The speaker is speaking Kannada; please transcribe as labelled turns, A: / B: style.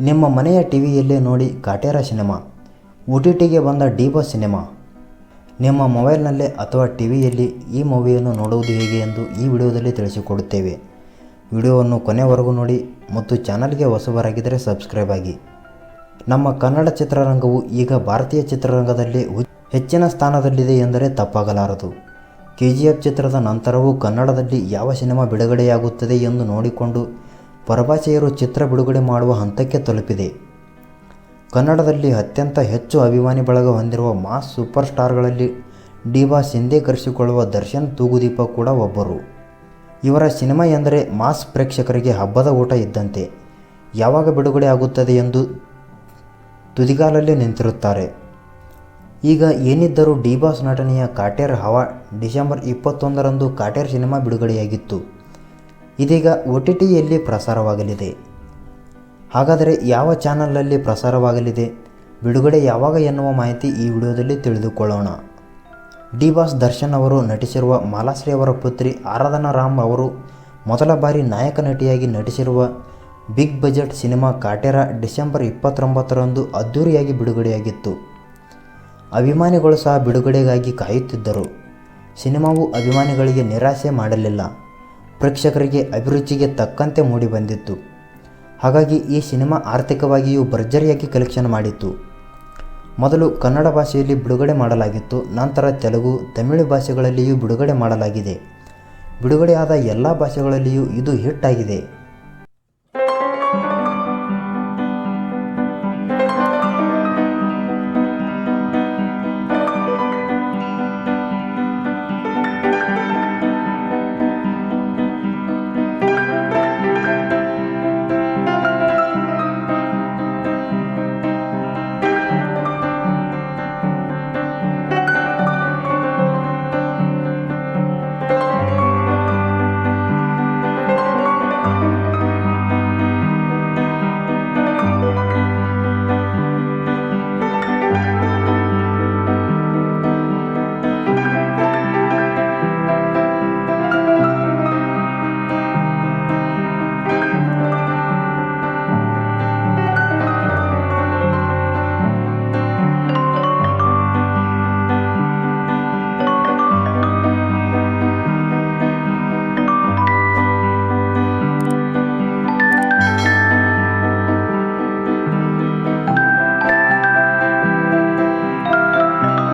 A: ನಿಮ್ಮ ಮನೆಯ ಟಿವಿಯಲ್ಲೇ ನೋಡಿ ಕಾಟೇರ ಸಿನಿಮಾ ಒ ಟಿ ಟಿಗೆ ಬಂದ ಡಿಬೋ ಸಿನಿಮಾ. ನಿಮ್ಮ ಮೊಬೈಲ್ನಲ್ಲೇ ಅಥವಾ ಟಿ ವಿಯಲ್ಲಿ ಈ ಮೂವಿಯನ್ನು ನೋಡುವುದು ಹೇಗೆ ಎಂದು ಈ ವಿಡಿಯೋದಲ್ಲಿ ತಿಳಿಸಿಕೊಡುತ್ತೇವೆ. ವಿಡಿಯೋವನ್ನು ಕೊನೆವರೆಗೂ ನೋಡಿ ಮತ್ತು ಚಾನಲ್ಗೆ ಹೊಸಬರಾಗಿದ್ದರೆ ಸಬ್ಸ್ಕ್ರೈಬ್ ಆಗಿ. ನಮ್ಮ ಕನ್ನಡ ಚಿತ್ರರಂಗವು ಈಗ ಭಾರತೀಯ ಚಿತ್ರರಂಗದಲ್ಲಿ ಹೆಚ್ಚಿನ ಸ್ಥಾನದಲ್ಲಿದೆ ಎಂದರೆ ತಪ್ಪಾಗಲಾರದು. ಕೆ ಜಿ ಎಫ್ ಚಿತ್ರದ ನಂತರವೂ ಕನ್ನಡದಲ್ಲಿ ಯಾವ ಸಿನಿಮಾ ಬಿಡುಗಡೆಯಾಗುತ್ತದೆ ಎಂದು ನೋಡಿಕೊಂಡು ಪರಭಾಷೆಯರು ಚಿತ್ರ ಬಿಡುಗಡೆ ಮಾಡುವ ಹಂತಕ್ಕೆ ತಲುಪಿದೆ. ಕನ್ನಡದಲ್ಲಿ ಅತ್ಯಂತ ಹೆಚ್ಚು ಅಭಿಮಾನಿ ಬಳಗ ಹೊಂದಿರುವ ಮಾಸ್ ಸೂಪರ್ ಸ್ಟಾರ್ಗಳಲ್ಲಿ ಡಿವಾ ಸಿಂಧೆ ಕರೆಸಿಕೊಳ್ಳುವ ದರ್ಶನ್ ತೂಗುದೀಪ ಕೂಡ ಒಬ್ಬರು. ಇವರ ಸಿನಿಮಾ ಎಂದರೆ ಮಾಸ್ ಪ್ರೇಕ್ಷಕರಿಗೆ ಹಬ್ಬದ ಊಟ ಇದ್ದಂತೆ. ಯಾವಾಗ ಬಿಡುಗಡೆ ಆಗುತ್ತದೆ ಎಂದು ತುದಿಗಾಲಲ್ಲಿ ನಿಂತಿರುತ್ತಾರೆ. ಈಗ ಏನಿದ್ದರೂ ಡಿಬಾಸ್ ನಟನೆಯ ಕಾಟೇರ್ ಹವಾ ಡಿಸೆಂಬರ್ ಇಪ್ಪತ್ತೊಂದರಂದು ಕಾಟೇರ್ ಸಿನಿಮಾ ಬಿಡುಗಡೆಯಾಗಿತ್ತು. ಇದೀಗ ಒ ಟಿ ಟಿಯಲ್ಲಿ ಪ್ರಸಾರವಾಗಲಿದೆ. ಹಾಗಾದರೆ ಯಾವ ಚಾನಲಲ್ಲಿ ಪ್ರಸಾರವಾಗಲಿದೆ? ಬಿಡುಗಡೆ ಯಾವಾಗ ಎನ್ನುವ ಮಾಹಿತಿ ಈ ವಿಡಿಯೋದಲ್ಲಿ ತಿಳಿದುಕೊಳ್ಳೋಣ. ಡಿ ಬಾಸ್ ದರ್ಶನ್ ಅವರು ನಟಿಸಿರುವ ಮಾಲಾಶ್ರೀ ಅವರ ಪುತ್ರಿ ಆರಾಧನಾ ರಾಮ್ ಅವರು ಮೊದಲ ಬಾರಿ ನಾಯಕ ನಟಿಯಾಗಿ ನಟಿಸಿರುವ big budget cinema Kaatera December ಇಪ್ಪತ್ತೊಂಬತ್ತರಂದು ಅದ್ಧೂರಿಯಾಗಿ ಬಿಡುಗಡೆಯಾಗಿತ್ತು. ಅಭಿಮಾನಿಗಳು ಸಹ ಬಿಡುಗಡೆಗಾಗಿ ಕಾಯುತ್ತಿದ್ದರು. ಸಿನಿಮಾವು ಅಭಿಮಾನಿಗಳಿಗೆ ನಿರಾಸೆ ಮಾಡಲಿಲ್ಲ. ಪ್ರೇಕ್ಷಕರಿಗೆ ಅಭಿರುಚಿಗೆ ತಕ್ಕಂತೆ ಮೂಡಿಬಂದಿತ್ತು ಹಾಗಾಗಿ ಈ ಸಿನಿಮಾ ಆರ್ಥಿಕವಾಗಿಯೂ ಭರ್ಜರಿಯಾಗಿ ಕಲೆಕ್ಷನ್ ಮಾಡಿತ್ತು. ಮೊದಲು ಕನ್ನಡ ಭಾಷೆಯಲ್ಲಿ ಬಿಡುಗಡೆ ಮಾಡಲಾಗಿತ್ತು, ನಂತರ ತೆಲುಗು, ತಮಿಳು ಭಾಷೆಗಳಲ್ಲಿಯೂ ಬಿಡುಗಡೆ ಮಾಡಲಾಗಿದೆ. ಬಿಡುಗಡೆಯಾದ ಎಲ್ಲ ಭಾಷೆಗಳಲ್ಲಿಯೂ ಇದು ಹಿಟ್ ಆಗಿದೆ.